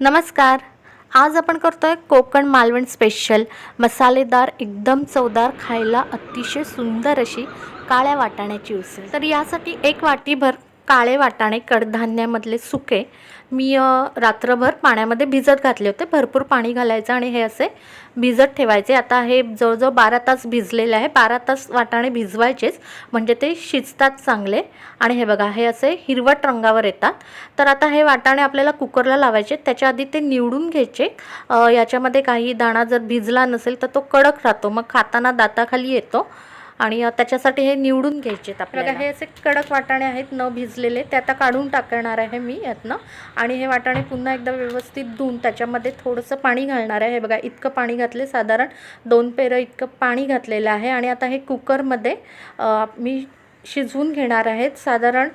नमस्कार. आज आपण करतो आहे कोकण मालवण स्पेशल मसालेदार एकदम चवदार खायला अतिशय सुंदर अशी काळ्या वाटाण्याची उसळ. तर यासाठी एक वाटीभर काळे वाटाणे कडधान्यामधले सुके मी रात्रभर पाण्यामध्ये भिजत घातले होते. भरपूर पाणी घालायचं आणि हे असे भिजत ठेवायचे. आता हे जवळजवळ बारा तास भिजलेले आहे. बारा तास वाटाणे भिजवायचेच म्हणजे ते शिजतात चांगले. आणि हे बघा हे असे हिरवट रंगावर येतात. तर आता हे वाटाणे आपल्याला कुकरला लावायचे. त्याच्या आधी ते निवडून घ्यायचे. याच्यामध्ये काही दाणा जर भिजला नसेल तर तो कडक राहतो. मग खाताना दाताखाली येतो. आणि त्याच्यासाठी हे निवडून घ्यायचे आपल्याला. हे असे कडक वाटाणे आहेत न भिजलेले. ते आता काढून टाकणार आहे मी यातनं. आणि हे वाटाणे पुन्हा एकदा व्यवस्थित धुवून त्याच्यामध्ये थोडंसं पाणी घालणार आहे. हे बघा इतकं पाणी घातले. साधारण दोन पेरं इतकं पाणी घातलेलं आहे. आणि आता हे कुकरमध्ये मी शिजवून घेणार आहेत साधारण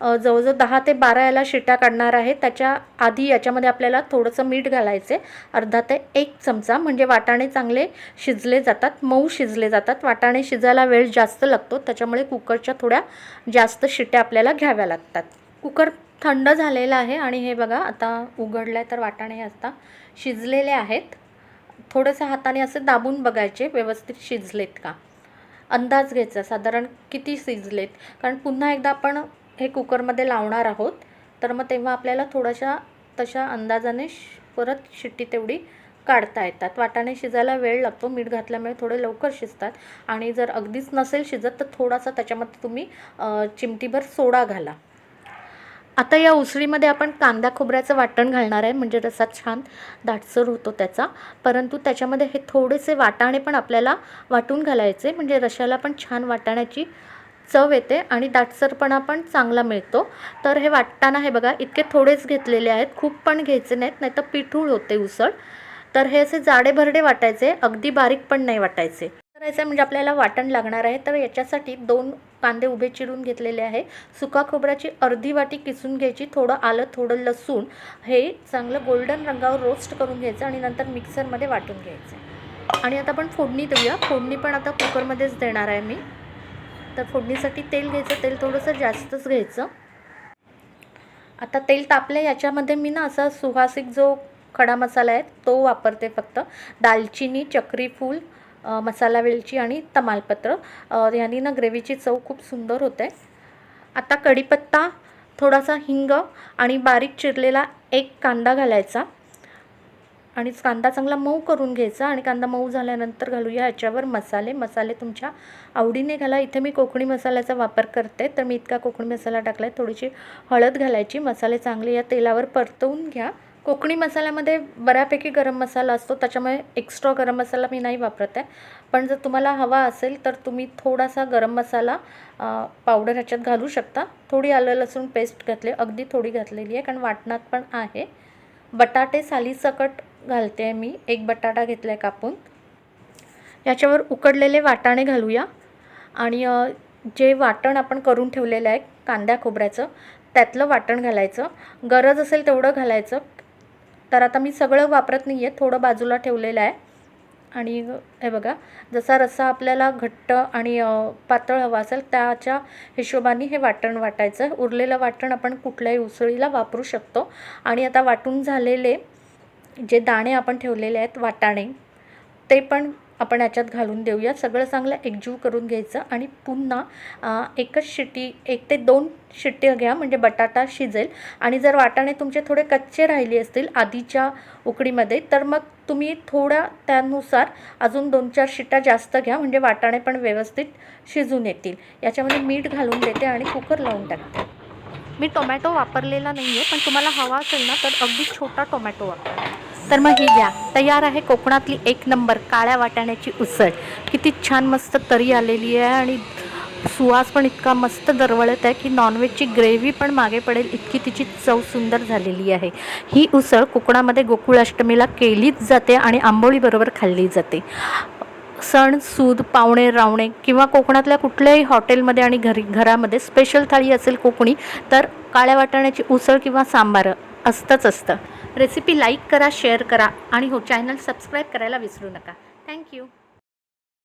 जवळजवळ दहा ते बारा याला शिट्या काढणार आहे. त्याच्या आधी याच्यामध्ये आपल्याला थोडंसं मीठ घालायचे अर्धा ते एक चमचा म्हणजे वाटाणे चांगले शिजले जातात मऊ शिजले जातात. वाटाणे शिजायला वेळ जास्त लागतो त्याच्यामुळे कुकरच्या थोड्या जास्त शिट्या आपल्याला घ्याव्या लागतात. कुकर थंड झालेलं आहे आणि हे बघा आता उघडलं आहे तर वाटाणे आता शिजलेले आहेत. थोडंसं हाताने असे दाबून बघायचे व्यवस्थित शिजलेत का? अंदाज घ्यायचा साधारण किती शिजलेत? कारण पुन्हा एकदा आपण हे कुकरमध्ये लावणार आहोत. तर मग तेव्हा आपल्याला थोड्याशा तशा अंदाजाने परत शिट्टी तेवढी काढता येतात. वाटाणे शिजायला वेळ लागतो. मीठ घातल्यामुळे थोडे लवकर शिजतात. आणि जर अगदीच नसेल शिजत तर थोडासा त्याच्यामध्ये तुम्ही चिमटीभर सोडा घाला. आता या उसळीमध्ये आपण कांदा खोबऱ्याचं वाटण घालणार आहे. म्हणजे रसा छान दाटसर होतो त्याचा. परंतु त्याच्यामध्ये हे थोडेसे वाटाणे पण आपल्याला वाटून घालायचे. म्हणजे रशाला पण छान वाटाण्याची चव येते आणि दाटसरपणा पण चांगला मिळतो. तर हे वाटताना हे बघा इतके थोडेच घेतलेले आहेत. खूप पण घ्यायचे नाहीत नाही तर पिठूळ होते उसळ. तर हे असे जाडे भरडे वाटायचे अगदी बारीक पण नाही वाटायचे. करायचं म्हणजे आपल्याला वाटण लागणार आहे तर याच्यासाठी दोन कांदे उभे चिरून घेतलेले आहे. सुका खोबऱ्याची अर्धी वाटी किसून घ्यायची थोडं आलं थोडं लसूण. हे चांगलं गोल्डन रंगावर रोस्ट करून घ्यायचं आणि नंतर मिक्सरमध्ये वाटून घ्यायचं. आणि आता आपण फोडणी देऊया. फोडणी पण आता कुकरमध्येच देणार आहे मी. तर फोडणीसाठी तेल घ्यायचं तेल थोडंसं जास्तच घ्यायचं. आता तेल तापले याच्यामध्ये मी ना असा सुहासिक जो खडा मसाला आहे तो वापरते फक्त. दालचिनी चक्रीफूल मसाला वेलची आणि तमालपत्र. यांनी ना ग्रेव्हीची चव खूप सुंदर होते. आता कढीपत्ता थोडासा हिंग आणि बारीक चिरलेला एक कांदा घालायचा. आणि कांदा चांगला मऊ करून घ्यायचा आणि कांदा मऊ झाल्यानंतर घालूया याच्यावर मसाले. मसाले तुमच्या आवडीने घाला. इथे मी कोकणी मसाल्याचा वापर करते. तर मी इतका कोकणी मसाला टाकला आहे थोडीशी हळद घालायची. मसाले चांगले या तेलावर परतवून घ्या. कोकणी मसाल्यामध्ये बऱ्यापैकी गरम मसाला असतो. त्याच्यामुळे एक्स्ट्रा गरम मसाला मी नाही वापरत आहे. पण जर तुम्हाला हवा असेल तर तुम्ही थोडासा गरम मसाला पावडर ह्याच्यात घालू शकता. थोडी आलं लसूण पेस्ट घातली. अगदी थोडी घातलेली आहे कारण वाटणात पण आहे. बटाटे सालीसकट घालते आहे मी. एक बटाटा घेतला आहे कापून. याच्यावर उकडलेले वाटाणे घालूया. आणि जे वाटण आपण करून ठेवलेलं आहे कांद्या खोबऱ्याचं त्यातलं वाटण घालायचं. गरज असेल तेवढं घालायचं. तर आता मी सगळं वापरत नाही आहे थोडं बाजूला ठेवलेलं आहे. आणि हे बघा जसा रस्सा आपल्याला घट्ट आणि पातळ हवा असेल त्याच्या हिशोबाने हे वाटण वाटायचं. उरलेलं वाटण आपण कुठल्याही उसळीला वापरू शकतो. आणि आता वाटून झालेले जे दाणे आपण ठेवलेले आहेत वाटाणे ते पण आपण याच्यात घालून देऊया सगळं चांगलं एकजीव करून घ्यायचं आणि पुन्हा एकच शिटी एक ते दोन शिट्टी घ्या म्हणजे बटाटा शिजेल. आणि जर वाटाणे तुमचे थोडे कच्चे राहिले असतील आधीच्या उकडीमध्ये तर मग तुम्ही थोड्या त्यानुसार अजून दोन चार शिट्ट्या जास्त घ्या म्हणजे वाटाणे पण व्यवस्थित शिजून येतील. याच्यामध्ये मीठ घालून देते आणि कुकर लावून टाकते. मी टोमॅटो वापरलेला नाही आहे पण तुम्हाला हवा असेल ना तर अगदी छोटा टोमॅटो वापरा. तर मग ही घ्या. तयार आहे कोकणातली एक नंबर काळ्या वाटाण्याची उसळ. किती छान मस्त तरी आलेली आहे आणि सुवास पण इतका मस्त दरवळत आहे की नॉनव्हेजची ग्रेव्ही पण मागे पडेल इतकी तिची चव सुंदर झालेली आहे. ही उसळ कोकणामध्ये गोकुळाष्टमीला केलीच जाते आणि आंबोळीबरोबर खाल्ली जाते. सण सूद पावणे रावणे किंवा कोकणातल्या कुठल्याही हॉटेलमध्ये आणि घरी घरामध्ये स्पेशल थाळी असेल कोकणी तर काळ्या वाटाण्याची उसळ किंवा सांबार असतंच असतं. रेसिपी लाईक करा शेअर करा आणि हो चॅनल सबस्क्राईब करायला विसरू नका. थँक्यू